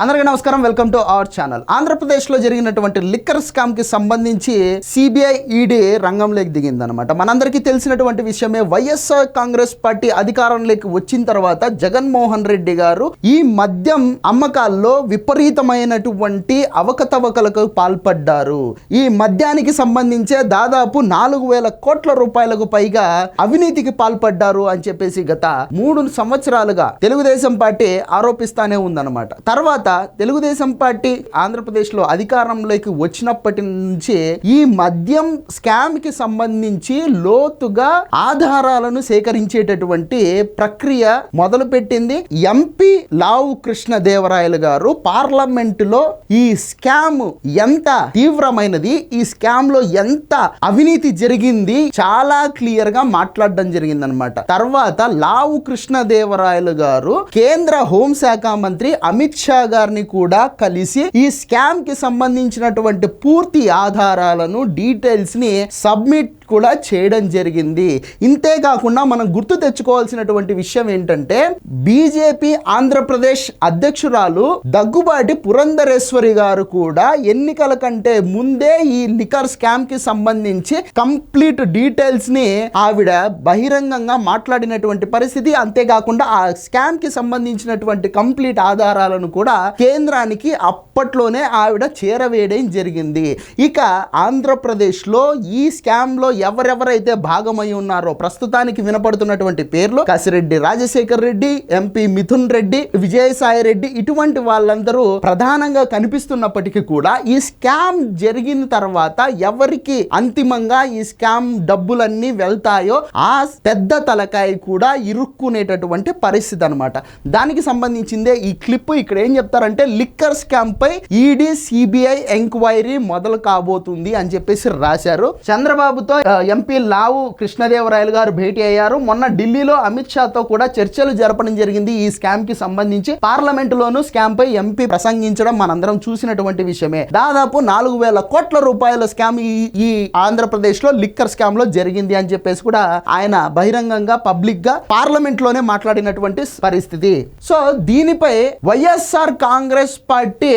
అందరికీ నమస్కారం welcome to our channel. ఆంధ్రప్రదేశ్లో జరిగినటువంటి లిక్కర్ స్కామ్కి సంబంధించి సిబిఐ ఈడీ రంగంలోకి దిగిందనమాట మనందరికీ తెలిసినటువంటి విషయమే వైఎస్ఆర్ కాంగ్రెస్ పార్టీ అధికారంలోకి వచ్చిన తర్వాత జగన్మోహన్ రెడ్డి గారు ఈ మద్యం అమ్మకాల్లో విపరీతమైనటువంటి అవకతవకలకు పాల్పడ్డారు. ఈ మద్యానికి సంబంధించే దాదాపు నాలుగు వేల కోట్ల రూపాయలకు పైగా అవినీతికి పాల్పడ్డారు అని చెప్పేసి గత మూడు సంవత్సరాలుగా తెలుగుదేశం పార్టీ ఆరోపిస్తానే ఉందన్నమాట. తర్వాత తెలుగుదేశం పార్టీ ఆంధ్రప్రదేశ్లో అధికారంలోకి వచ్చినప్పటి నుంచి ఈ మద్యం స్కామ్కి సంబంధించి లోతుగా ఆధారాలను సేకరించేటటువంటి ప్రక్రియ మొదలుపెట్టింది ఎంపీ లావు కృష్ణదేవరాయలు గారు. పార్లమెంట్లో ఈ స్కామ్ ఎంత తీవ్రమైనది ఈ స్కామ్లో ఎంత అవినీతి జరిగింది చాలా క్లియర్గా మాట్లాడడం జరిగింది అనమాట తర్వాత లావు కృష్ణదేవరాయలు గారు కేంద్ర హోంశాఖ మంత్రి అమిత్ షా గారిని కూడా కలిసి ఈ స్కామ్కి సంబంధించినటువంటి పూర్తి ఆధారాలను డీటెయిల్స్ని సబ్మిట్ కూడా చేయడం జరిగింది. ఇంతే కాకుండా మనం గుర్తు తెచ్చుకోవాల్సినటువంటి విషయం ఏంటంటే బీజేపీ ఆంధ్రప్రదేశ్ అధ్యక్షురాలు దగ్గుబాటి పురంధరేశ్వరి గారు కూడా ఎన్నికల కంటే ముందే ఈ లికర్ స్కామ్కి సంబంధించి కంప్లీట్ డీటెయిల్స్ని ఆవిడ బహిరంగంగా మాట్లాడినటువంటి పరిస్థితి. అంతేకాకుండా ఆ స్కామ్కి సంబంధించినటువంటి కంప్లీట్ ఆధారాలను కూడా కేంద్రానికి అప్పట్లోనే ఆవిడ చేరవేయడం జరిగింది. ఇక ఆంధ్రప్రదేశ్లో ఈ స్కామ్లో ఎవరెవరైతే భాగమై ఉన్నారో ప్రస్తుతానికి వినపడుతున్నటువంటి పేర్లు కసిరెడ్డి రాజశేఖర్ రెడ్డి ఎంపీ మిథున్ రెడ్డి విజయసాయి రెడ్డి ఇటువంటి వాళ్ళందరూ ప్రధానంగా కనిపిస్తున్నప్పటికీ కూడా ఈ స్కామ్ జరిగిన తర్వాత ఎవరికి అంతిమంగా ఈ స్కామ్ డబ్బులన్నీ వెళ్తాయో ఆ పెద్ద తలకాయ కూడా ఇరుక్కునేటటువంటి పరిస్థితి అనమాట దానికి సంబంధించిందే ఈ క్లిప్ ఇక్కడ ఏం చెప్తారంటే లిక్కర్ స్కామ్ పై ఈడీ సిబిఐ ఎంక్వైరీ మొదలు కాబోతుంది అని చెప్పేసి రాశారు. చంద్రబాబుతో ఎంపీ లావు కృష్ణదేవరాయలు గారు భేటీ అయ్యారు. మొన్న ఢిల్లీలో అమిత్ షాతో కూడా చర్చలు జరపడం జరిగింది. ఈ స్కామ్కి సంబంధించి పార్లమెంట్ లోను స్కామ్ పై ఎంపీ ప్రసంగించడం మనందరం చూసినటువంటి విషయమే. దాదాపు నాలుగు వేల కోట్ల రూపాయల స్కామ్ ఈ ఈ ఆంధ్రప్రదేశ్లో లిక్కర్ స్కామ్లో జరిగింది అని చెప్పేసి కూడా ఆయన బహిరంగంగా పబ్లిక్గా పార్లమెంట్లోనే మాట్లాడినటువంటి పరిస్థితి. సో దీనిపై వైఎస్ఆర్ కాంగ్రెస్ పార్టీ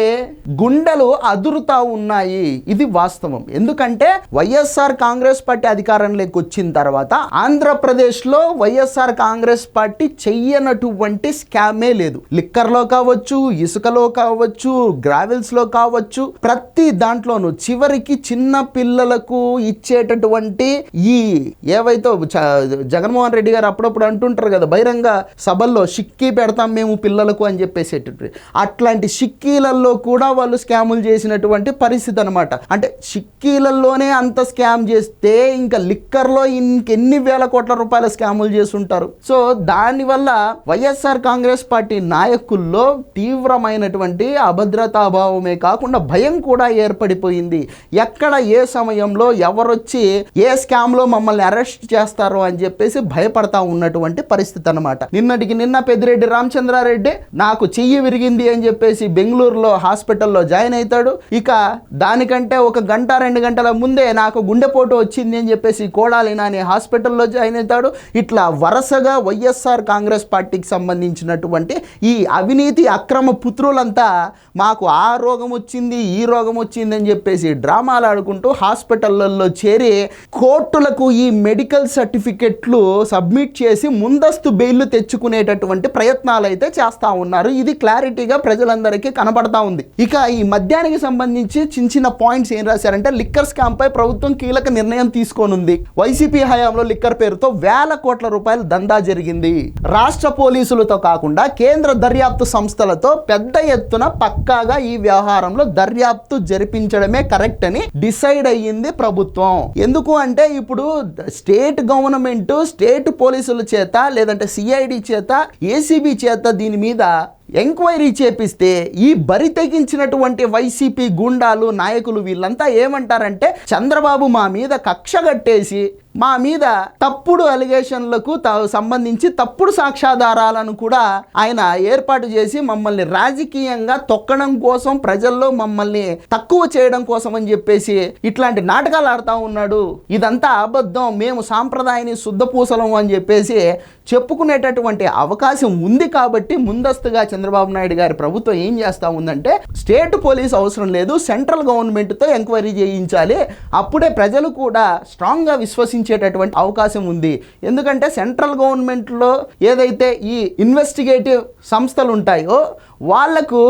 గుండెలు అదురుతా ఉన్నాయి. ఇది వాస్తవం. ఎందుకంటే వైఎస్ఆర్ కాంగ్రెస్ పార్టీ అధికారంలోకి వచ్చిన తర్వాత ఆంధ్రప్రదేశ్లో వైఎస్ఆర్ కాంగ్రెస్ పార్టీ చెయ్యనటువంటి స్కామే లేదు. లిక్కర్లో కావచ్చు ఇసుకలో కావచ్చు గ్రావెల్స్లో కావచ్చు ప్రతి దాంట్లోనూ చివరికి చిన్న పిల్లలకు ఇచ్చేటటువంటి ఈ ఏవైతే జగన్మోహన్ రెడ్డి గారు అప్పుడప్పుడు అంటుంటారు కదా బహిరంగ సభల్లో షిక్కీ పెడతాం మేము పిల్లలకు అని చెప్పేసేటటువంటి. అట్లాంటి షిక్కీలలో కూడా వాళ్ళు స్కాములు చేసినటువంటి పరిస్థితి అనమాట అంటే షిక్కీలలోనే అంత స్కామ్ చేస్తే ఇంకా లిక్కర్లో ఇంకెన్ని వేల కోట్ల రూపాయల స్కాములు చేస్తుంటారు. సో దానివల్ల వైఎస్ఆర్ కాంగ్రెస్ పార్టీ నాయకుల్లో తీవ్రమైనటువంటి అభద్రతాభావమే కాకుండా భయం కూడా ఏర్పడిపోయింది. ఎక్కడ ఏ సమయంలో ఎవరొచ్చి ఏ స్కామ్లో మమ్మల్ని అరెస్ట్ చేస్తారో అని చెప్పేసి భయపడతా ఉన్నటువంటి పరిస్థితి అనమాట నిన్నటికి నిన్న పెద్దిరెడ్డి రామచంద్రారెడ్డి నాకు చెయ్యి విరిగింది అని చెప్పేసి బెంగళూరులో హాస్పిటల్లో జాయిన్ అవుతాడు. ఇక దానికంటే ఒక గంట రెండు గంటల ముందే నాకు గుండెపోటు వచ్చింది అని చెప్పేసి కోడాలి నాని హాస్పిటల్లో జాయిన్ అవుతాడు. ఇట్లా వరుసగా వైఎస్ఆర్ కాంగ్రెస్ పార్టీకి సంబంధించినటువంటి ఈ అవినీతి అక్రమ పుత్రులంతా మాకు ఆ రోగం వచ్చింది ఈ రోగం వచ్చింది అని చెప్పేసి డ్రామాలు ఆడుకుంటూ హాస్పిటళ్ళల్లో చేరి కోర్టులకు ఈ మెడికల్ సర్టిఫికెట్లు సబ్మిట్ చేసి ముందస్తు బెయిల్ తెచ్చుకునేటటువంటి ప్రయత్నాలు అయితే చేస్తా ఉన్నారు. ఇది క్లారిటీగా ప్రజలందరికీ కనబడతా ఉంది. ఇక ఈ మద్యానికి సంబంధించి చిన్న చిన్న పాయింట్స్ ఏం రాశారంటే లిక్కర్ స్కామ్ పై ప్రభుత్వం కీలక నిర్ణయం తీసుకోనుంది. వైసీపీ హయాంలో లిక్కర్ పేరుతో వేల కోట్ల రూపాయల దందా జరిగింది. రాష్ట్ర పోలీసులతో కాకుండా కేంద్ర దర్యాప్తు సంస్థలతో పెద్ద ఎత్తున పక్కాగా ఈ వ్యవహారంలో దర్యాప్తు జరిపించడమే కరెక్ట్ అని డిసైడ్ అయ్యింది ప్రభుత్వం. ఎందుకు అంటే ఇప్పుడు స్టేట్ గవర్నమెంట్ స్టేట్ పోలీసుల చేత లేదంటే సిఐడి చేత ఏసీబీ చేత దీని మీద ఎంక్వైరీ చేపిస్తే ఈ బరి తెగించినటువంటి వైసీపీ గుండాలు నాయకులు వీళ్ళంతా ఏమంటారంటే చంద్రబాబు మా మీద కక్ష కట్టేసి మా మీద తప్పుడు అలిగేషన్లకు త- సంబంధించి తప్పుడు సాక్ష్యాధారాలను కూడా ఆయన ఏర్పాటు చేసి మమ్మల్ని రాజకీయంగా తొక్కడం కోసం ప్రజల్లో మమ్మల్ని తక్కువ చేయడం కోసం అని చెప్పేసి ఇట్లాంటి నాటకాలు ఆడుతూ ఉన్నాడు. ఇదంతా అబద్ధం. మేము సాంప్రదాయాన్ని శుద్ధపూసలం అని చెప్పేసి చెప్పుకునేటటువంటి అవకాశం ఉంది కాబట్టి ముందస్తుగా చంద్రబాబు నాయుడు గారి ప్రభుత్వం ఏం చేస్తూ ఉందంటే స్టేట్ పోలీస్ అవసరం లేదు సెంట్రల్ గవర్నమెంట్తో ఎంక్వైరీ చేయించాలి. అప్పుడే ప్రజలు కూడా స్ట్రాంగ్గా విశ్వసించేటటువంటి అవకాశం ఉంది. ఎందుకంటే సెంట్రల్ గవర్నమెంట్లో ఏదైతే ఈ ఇన్వెస్టిగేటివ్ సంస్థలు ఉంటాయో వాళ్ళకు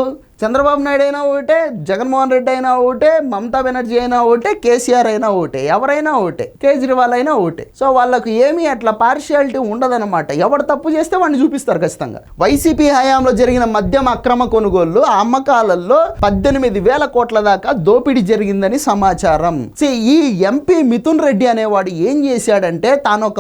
చంద్రబాబు నాయుడు అయినా ఒకటే జగన్మోహన్ రెడ్డి అయినా ఒకటే మమతా బెనర్జీ అయినా ఒకటే కేసీఆర్ అయినా ఒకటే ఎవరైనా ఒకటే కేజ్రీవాల్ అయినా ఒకటే. సో వాళ్ళకు ఏమీ అట్లా పార్షియాలిటీ ఉండదన్నమాట. ఎవడు తప్పు చేస్తే వాడిని చూపిస్తారు ఖచ్చితంగా. వైసీపీ హయాంలో జరిగిన మద్యం అక్రమ కొనుగోళ్ళు అమ్మకాలలో పద్దెనిమిది వేల కోట్ల దాకా దోపిడీ జరిగిందని సమాచారం. ఈ ఎంపీ మిథున్ రెడ్డి అనేవాడు ఏం చేశాడంటే తాను ఒక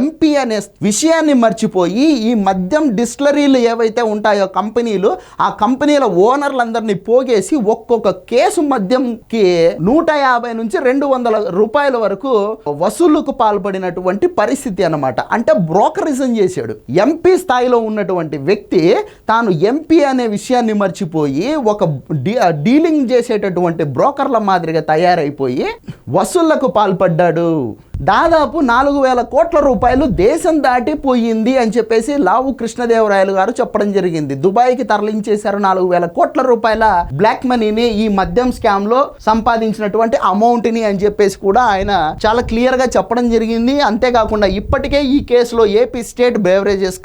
ఎంపీ అనే విషయాన్ని మర్చిపోయి ఈ మద్యం డిస్టిలరీలు ఏవైతే ఉంటాయో కంపెనీలు ఆ కంపెనీల ఓనర్లందరినీ పోగేసి ఒక్కొక్క కేసు మద్యంకి నూట యాభై నుంచి రెండు వందల రూపాయల వరకు వసూళ్ళకు పాల్పడినటువంటి పరిస్థితి అన్నమాట. అంటే బ్రోకరిజం చేశాడు. ఎంపీ స్థాయిలో ఉన్నటువంటి వ్యక్తి తాను ఎంపీ అనే విషయాన్ని మర్చిపోయి ఒక డీ- డీలింగ్ చేసేటటువంటి బ్రోకర్ల మాదిరిగా తయారైపోయి వసూళ్ళకు పాల్పడ్డాడు. దాదాపు నాలుగు వేల కోట్ల రూపాయలు దేశం దాటిపోయింది అని చెప్పేసి లావు కృష్ణదేవరాయలు గారు చెప్పడం జరిగింది. దుబాయ్కి తరలించేశారు నాలుగు వేల కోట్ల రూపాయల బ్లాక్ మనీని ఈ మద్యం స్కామ్లో సంపాదించినటువంటి అమౌంట్ని అని చెప్పేసి కూడా ఆయన చాలా క్లియర్గా చెప్పడం జరిగింది. అంతేకాకుండా ఇప్పటికే ఈ కేసులో ఏపీ స్టేట్ బేవరేజెస్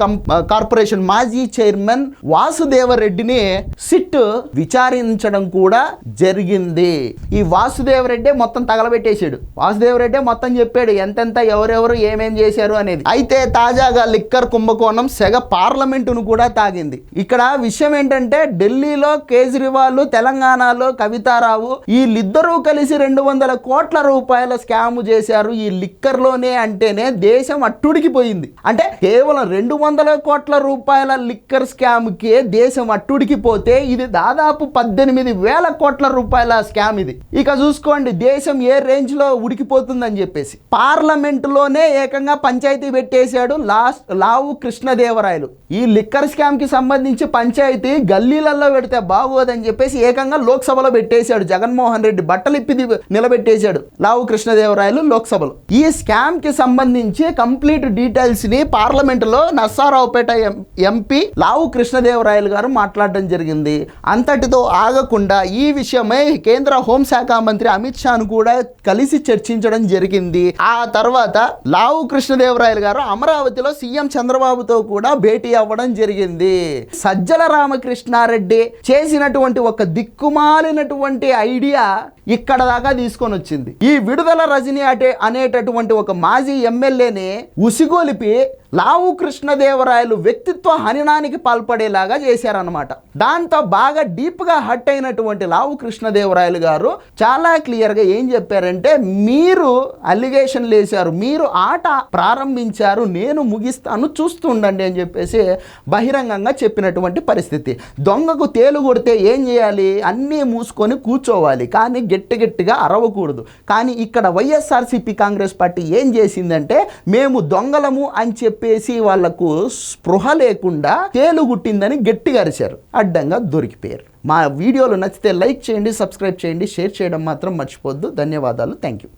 కార్పొరేషన్ మాజీ చైర్మన్ వాసుదేవరెడ్డిని సిట్ విచారించడం కూడా జరిగింది. ఈ వాసుదేవరెడ్డి మొత్తం తగలబెట్టేశాడు. వాసుదేవరెడ్డి మొత్తం చెప్పాడు ఎంతెంత ఎవరెవరు ఏమేం చేశారు అనేది. అయితే తాజాగా లిక్కర్ కుంభకోణం సెగ పార్లమెంటును కూడా తాగింది. ఇక్కడ విషయం ఏంటంటే ఢిల్లీలో కేజ్రీవాల్ తెలంగాణలో కవితారావు వీళ్ళిద్దరూ కలిసి రెండు వందల కోట్ల రూపాయల స్కామ్ చేశారు ఈ లిక్కర్లోనే అంటేనే దేశం అట్టుడికిపోయింది. అంటే కేవలం రెండు వందల కోట్ల రూపాయల లిక్కర్ స్కామ్కి దేశం అట్టుడికిపోతే ఇది దాదాపు పద్దెనిమిది వేల కోట్ల రూపాయల స్కామ్ ఇది. ఇక చూసుకోండి దేశం ఏ రేంజ్లో ఉడికిపోతుందని చెప్పేసి. పార్లమెంటులోనే ఏకంగా పంచాయతీ పెట్టేశాడు లాస్ట్ లావు కృష్ణదేవరాయలు. ఈ లిక్కర్ స్కామ్కి సంబంధించి పంచాయతీ గల్లీలలో పెడితే బాగోదని చెప్పేసి ఏకంగా లోక్సభలో పెట్టేశాడు. జగన్మోహన్ రెడ్డి బట్టలిప్పి ది- నిలబెట్టేశాడు లావు కృష్ణదేవరాయలు లోక్సభలో. ఈ స్కామ్కి సంబంధించి కంప్లీట్ డీటెయిల్స్ని పార్లమెంట్లో నర్సారావుపేట ఎంపీ లావు కృష్ణదేవరాయలు గారు మాట్లాడడం జరిగింది. అంతటితో ఆగకుండా ఈ విషయమై కేంద్ర హోంశాఖ మంత్రి అమిత్ షాను కూడా కలిసి చర్చించడం జరిగింది. ఆ తర్వాత లావు కృష్ణదేవరాయలు గారు అమరావతిలో సీఎం చంద్రబాబుతో కూడా భేటీ అవ్వడం జరిగింది. సజ్జల రామకృష్ణారెడ్డి చేసినటువంటి ఒక దిక్కుమాలినటువంటి ఐడియా ఇక్కడ దాకా తీసుకొని వచ్చింది. ఈ విడుదల రజనీ అటే అనేటటువంటి ఒక మాజీ ఎమ్మెల్యేని ఉసిగొలిపి లావు కృష్ణదేవరాయలు వ్యక్తిత్వ హననానికి పాల్పడేలాగా చేశారనమాట దాంతో బాగా డీప్గా హట్ అయినటువంటి లావు కృష్ణదేవరాయలు గారు చాలా క్లియర్గా ఏం చెప్పారంటే మీరు అలిగేషన్లు వేశారు మీరు ఆట ప్రారంభించారు నేను ముగిస్తాను చూస్తుండండి అని చెప్పేసి బహిరంగంగా చెప్పినటువంటి పరిస్థితి. దొంగకు తేలు కొడితే ఏం చేయాలి? అన్నీ మూసుకొని కూర్చోవాలి. కానీ గట్టి గట్టిగా అరవకూడదు. కానీ ఇక్కడ వైఎస్ఆర్సీపీ కాంగ్రెస్ పార్టీ ఏం చేసిందంటే మేము దొంగలము అని చెప్పి చెప్పేసి వాళ్ళకు స్పృహ లేకుండా తేలు గుట్టిందని గట్టిగా అరిచారు. అడ్డంగా దొరికిపోయారు. మా వీడియోలు నచ్చితే లైక్ చేయండి సబ్స్క్రైబ్ చేయండి షేర్ చేయడం మాత్రం మర్చిపోద్దు ధన్యవాదాలు. Thank you